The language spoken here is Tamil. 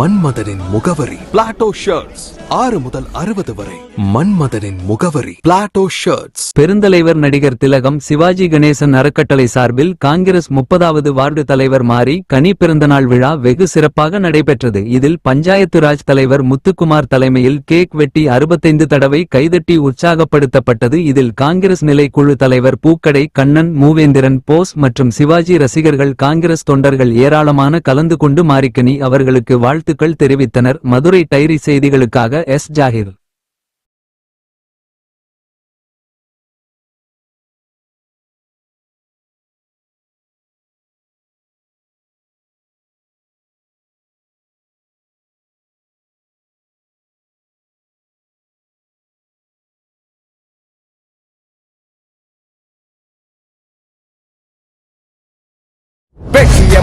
மன்மதனின் முகவரி. பிளாட்டோ ஷர்ட்ஸ் ஆறு முதல் அறுபது வரை. மன்மதனின் முகவரி. பிளாட்டோ ஷர்ட்ஸ் பெருந்தலைவர் நடிகர் திலகம் சிவாஜி கணேசன் அறக்கட்டளை சார்பில் காங்கிரஸ் முப்பதாவது வார்டு தலைவர் மாறி கனி பிறந்தநாள் விழா வெகு சிறப்பாக நடைபெற்றது. இதில் பஞ்சாயத்து ராஜ் தலைவர் முத்துக்குமார் தலைமையில் கேக் வெட்டி அறுபத்தைந்து தடவை கைதட்டி உற்சாகப்படுத்தப்பட்டது. இதில் காங்கிரஸ் நிலை குழு தலைவர் பூக்கடை கண்ணன் மூவேந்திரன் போஸ் மற்றும் சிவாஜி ரசிகர்கள் காங்கிரஸ் தொண்டர்கள் ஏராளமான கலந்து கொண்டு மாரிக்கனி அவர்களுக்கு வாழ்த்து வாழ்த்துக்கள் தெரிவித்தனர். மதுரை டைரி செய்திகளுக்காக எஸ். ஜாகிர்.